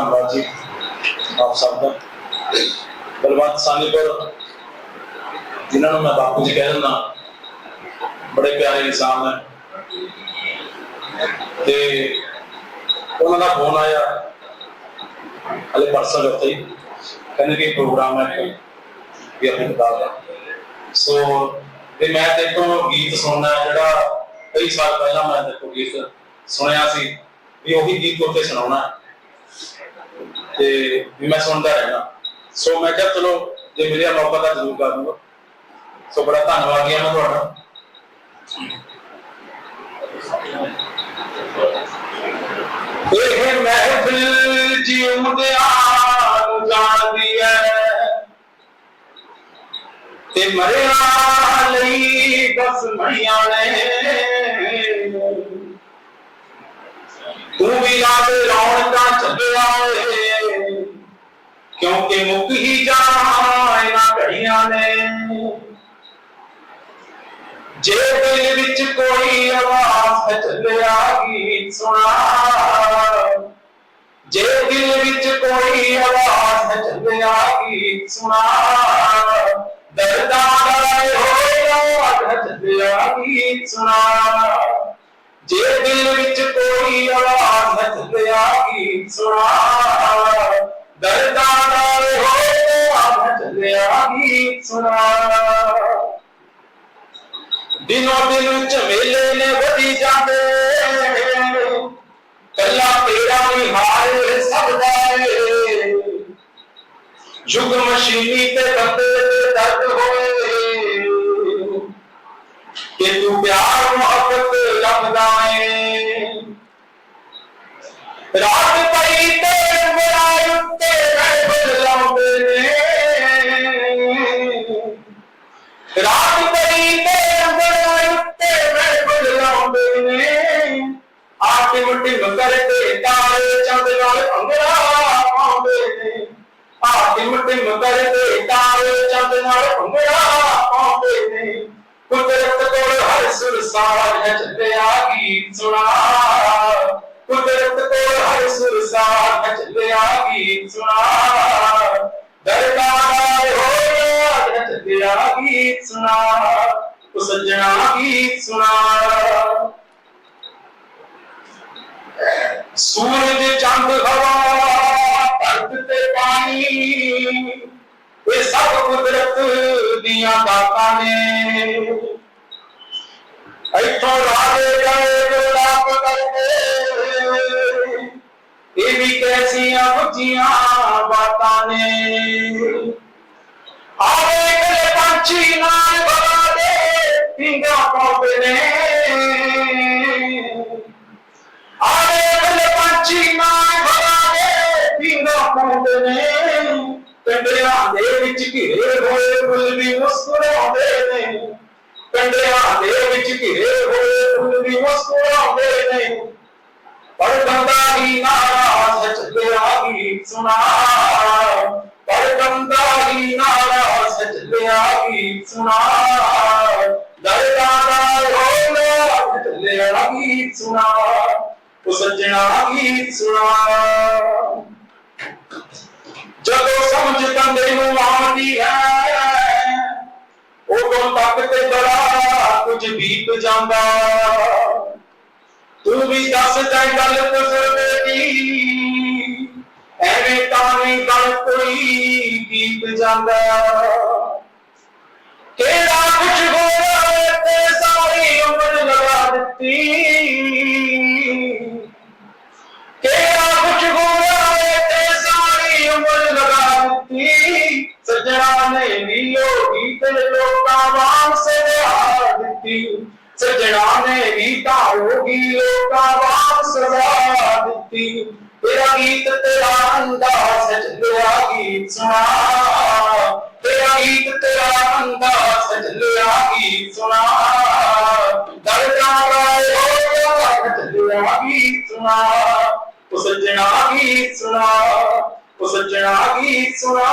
ਧੰਨਵਾਦ ਜੀ। ਆਪ ਸਭ ਦਾ। ਬਲਵੰਤ ਸਾਨੀਪੁਰ ਜਿਨ੍ਹਾਂ ਨੂੰ ਮੈਂ ਬਾਪੂ ਜੀ ਕਹਿ ਦਿੰਦਾ, ਬੜੇ ਪਿਆਰੇ ਇਨਸਾਨ ਨੇ ਤੇ ਉਹਨਾਂ ਦਾ ਫੋਨ ਆਇਆ, ਹਲੇ ਪਰਸੋਂ ਉੱਥੇ ਹੀ। ਕਹਿੰਦੇ ਕਿ ਪ੍ਰੋਗਰਾਮ ਹੈ ਕੋਈ, ਵੀ ਆਪਣੀ ਕਿਤਾਬ ਦਾ। ਸੋ, ਤੇ ਮੈਂ ਦੇਖੋ ਗੀਤ ਸੁਣਨਾ ਜਿਹੜਾ ਕਈ ਸਾਲ ਪਹਿਲਾਂ ਮੈਂ ਦੇਖੋ ਗੀਤ ਸੁਣਿਆ ਸੀ, ਵੀ ਉਹੀ ਗੀਤ ਉੱਥੇ ਸੁਣਾਉਣਾ ਤੇ ਵੀ ਮੈਂ ਸੁਣਦਾ ਰਹਿਣਾ। ਸੋ ਮੈਂ ਕਿਹਾ ਚਲੋ, ਜੇ ਮਿਲਿਆ ਮੌਕਾ ਤਾਂ ਜ਼ਰੂਰ ਕਰ ਦੂੰਗਾ। ਸੋ ਬੜਾ ਧੰਨਵਾਦ ਗਿਆ ਮੈਂ ਤੁਹਾਡਾ। ਇਹ ਮਹਿਫਿਲ ਜਿਉਂਦਿਆਂ ਨੂੰ ਜਾਣਦੀ ਹੈ ਤੇ ਮਰਿਆ ਲਈ ਬਸ ਮਈਆਂ ਨੇ। ਤੂੰ ਵੀ ਲਾਗ ਰੌਣਕਾਂ ਚੱਲਿਆ ਏ। ਕਿਉਂਕਿ ਮੁੱਕ ਹੀ ਜਾਣਾ ਇਹਨਾਂ ਘੜੀਆਂ ਨੇ। ਜੇ ਦਿਲ ਵਿੱਚ ਕੋਈ ਆਵਾਜ਼ ਚੱਲਿਆ ਗੀਤ ਸੁਣਾ, ਜੇ ਦਿਲ ਵਿੱਚ ਕੋਈ ਆਵਾਜ਼ ਚੱਲਿਆ ਗੀਤ ਸੁਣਾ, ਦਰਦਾਂ ਦਾ ਹੋਇਆ ਚੱਲਿਆ ਗੀਤ ਸੁਣਾ। ਜੇ ਦਿਲ ਵਿੱਚ ਕੋਈ ਆਵਾਜ਼ ਚੱਲਿਆ ਗੀਤ ਸੁਣਾ, ਦਰਦਾਂ ਗੀਤ ਸੁਣਾ ਦਿਨੋ ਦਿਨ ਝਮੇਲੇ ਨੇ ਵਧੀ ਜਾਂਦੇ ਕੱਲਾ ਤੇਰਾ ਨਹੀਂ ਹਾਲ ਸਭ ਦਾ ਏ ਯੁਗ ਮਸ਼ੀਨੀ ਤੇ ਬੰਦੇ ਤੇ ਦਰਦ ਹੋਏ ਕਿ ਤੂੰ ਰਾਤ ਪਈ ਤੇ ਅੰਦਰ ਉੱਤੇ ਮੈਂ ਬੁਲਾਉਂਦੇ ਨੇ। ਆਟੇ ਮੁੱਟੀ ਮਕਰ ਤੇ ਤਾਰੇ ਚੰਦ ਨਾਲ ਭੰਗੜਾ ਪਾਉਂਦੇ ਨੇ। ਆਟੇ ਮੁੱਟੀ ਮਕਰ ਤੇ ਤਾਰੇ ਚੰਦ ਨਾਲ ਭੰਗੜਾ ਪਾਉਂਦੇ ਨੇ। ਕੁਦਰਤ ਕੋਲ ਹਰ ਸੁਰ ਸਾਜ ਹੈ ਚੱਲਿਆ ਗੀਤ ਸੁਣਾ। ਕੁਦਰਤ ਕੋਲ ਹਰ ਸੁਰ ਸਾਜ ਹੈ ਚੱਲਿਆ ਗੀਤ ਸੁਣਾ। ਦਰਦਾਂ ਗੀਤ ਸੁਣਾ ਉਹ ਸੱਜਣਾ ਗੀਤ ਸੁਣਾ। ਸੂਰਜ ਚੰਦ ਹਵਾ, ਧਰਤ ਤੇ ਪਾਣੀ, ਇਹ ਸਭ ਕੁਦਰਤ ਦੀਆਂ ਦਾਤਾਂ ਨੇ। ਇੱਥੋਂ ਰਾਜੇ ਗਏ ਗੁਲਾਬ ਕਰਦੇ ਇਹ ਵੀ ਕੈਸੀਆਂ ਬੁੱਝੀਆਂ ਬਾਤਾਂ ਨੇ। ਆਵੇ ਕਲੇ ਪੰਛੀ ਨਾਲ ਬੜਾ ਦੇ ਪਿੰਗਾ ਪਾਉਂਦੇ ਨੇ ਆਵੇ ਕਲੇ ਪੰਛੀ ਨਾਲ ਬੜਾ ਦੇ ਪਿੰਗਾ ਪਾਉਂਦੇ ਨੇ। ਪਿੰਡਿਆਂ ਦੇ ਵਿੱਚ ਘਿਰੇ ਹੋਏ ਫੁੱਲ ਵੀ ਮੁਸਕਰਾਉਂਦੇ ਨੇ ਪਿੰਡਿਆਂ ਦੇ ਵਿੱਚ ਘਿਰੇ ਹੋਏ ਫੁੱਲ ਵੀ ਮੁਸਕਰਾਉਂਦੇ ਨੇ। ਪਰ ਬੰਦਾ ਹੀ ਨਾ ਚੱਲਿਆ ਗੀਤ ਸੁਣਾ ਪਰ ਬੰਦਾ ਹੀ ਨਾਰਾਜ਼ ਚੱਲਿਆ ਗੀਤ ਸੁਣਾ ਦਰਦਾਂ ਦਾ ਰੋਲਾ ਚੱਲਿਆ ਗੀਤ ਸੁਣਾ ਉਹ ਸੱਜਣਾ ਗੀਤ ਸੁਣਾ ਜਦੋਂ ਸਮਝ ਕੰਦੇ ਨੂੰ ਆਉਂਦੀ ਹੈ ਉਦੋਂ ਤੱਕ ਤੇ ਬੜਾ ਕੁਝ ਬੀਤ ਜਾਂਦਾ ਤੂੰ ਵੀ ਦੱਸ ਤੈ ਗੱਲ ਤਸਰਦੇ ਦੀ ਐਵੇਂ ਤਾਂ ਨਹੀਂ ਗੱਲ ਕੋਈ ਬੀਤ ਜਾਂਦਾ ਕਿਹੜਾ ਕੁਝ ਹੋਇਆ ਤੇ ਸਾਰੀ ਉਮਰ ਲਗਾ ਦਿੱਤੀ ਕੁਝ ਹੋਇਆ ਤੇ ਸਾਰੀ ਉਮਰ ਲਗਾ ਦਿੱਤੀ। ਸਜਣਾ ਨੇ ਨੀਲੋ ਗੀਤ ਲੋਕਾਂ ਵਾਂਗ ਸਜਾ ਦਿੱਤੀ। ਸਜਣਾ ਨੇ ਵੀ ਹੋਗੀ ਲੋਕਾਂ ਵਾਂਗ ਸਜਾ ਦਿੱਤੀ। ਤੇਰਾ ਗੀਤ ਤੇਰਾ ਅੰਦਾਜ਼ ਚੱਲਿਆ ਗੀਤ ਸੁਣਾ। ਤੇਰਾ ਗੀਤ ਤੇਰਾ ਅੰਦਾਜ਼ ਚੱਲਿਆ ਗੀਤ ਸੁਣਾ? ਦਰਦਾਂ ਰਾਏ ਹੋਇਆ ਚੱਲਿਆ ਗੀਤ ਸੁਣਾ? ਉਸ ਸੱਜਣਾ ਗੀਤ ਸੁਣਾ? ਉਸ ਸੱਜਣਾ ਗੀਤ ਸੁਣਾ?